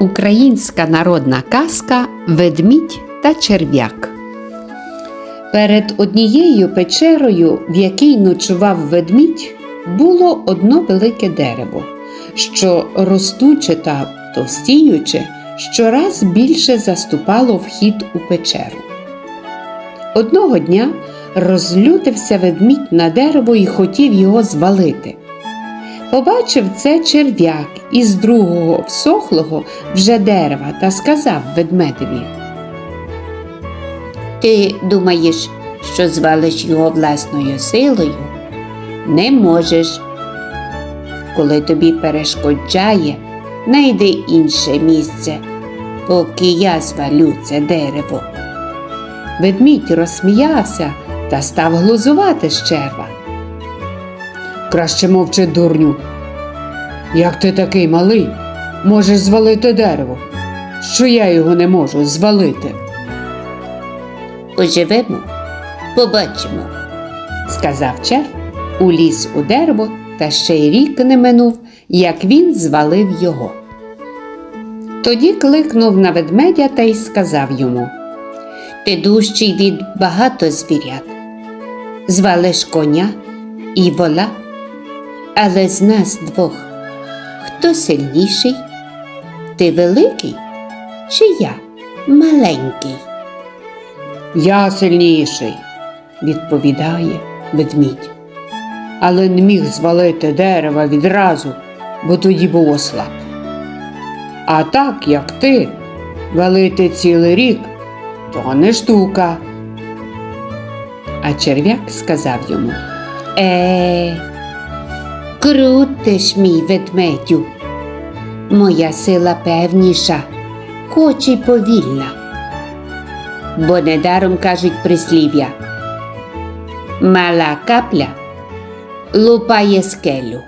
Українська народна казка Ведмідь та черв'як. Перед однією печерою, в якій ночував ведмідь, було одно велике дерево, що ростуче та товстіюче, щораз більше заступало вхід у печеру. Одного дня розлютився ведмідь на дерево і хотів його звалити. Побачив це черв'як із другого всохлого вже дерева та сказав ведмедеві. Ти думаєш, що звалиш його власною силою? Не можеш. Коли тобі перешкоджає, найди інше місце, поки я звалю це дерево. Ведмідь розсміявся та став глузувати з черва. Краще мовчи, дурню. Як ти такий малий, можеш звалити дерево, що я його не можу звалити, Поживемо, побачимо. сказав черв, уліз у дерево та ще й рік не минув, як він звалив його. Тоді кликнув на ведмедя та й сказав йому. Ти дужчий від багато звірят. Звалиш коня і вола, але з нас двох. Хто сильніший? Ти великий чи я маленький? Я сильніший, відповідає ведмідь. Але не міг звалити дерева відразу, бо тоді було слаб. А так, як ти, валити цілий рік, то не штука. А черв'як сказав йому Е, крутиш, мій ведмедю. Моя сила певніша, хоч і повільна. Бо недаром кажуть прислів'я. Мала капля лупає скелю.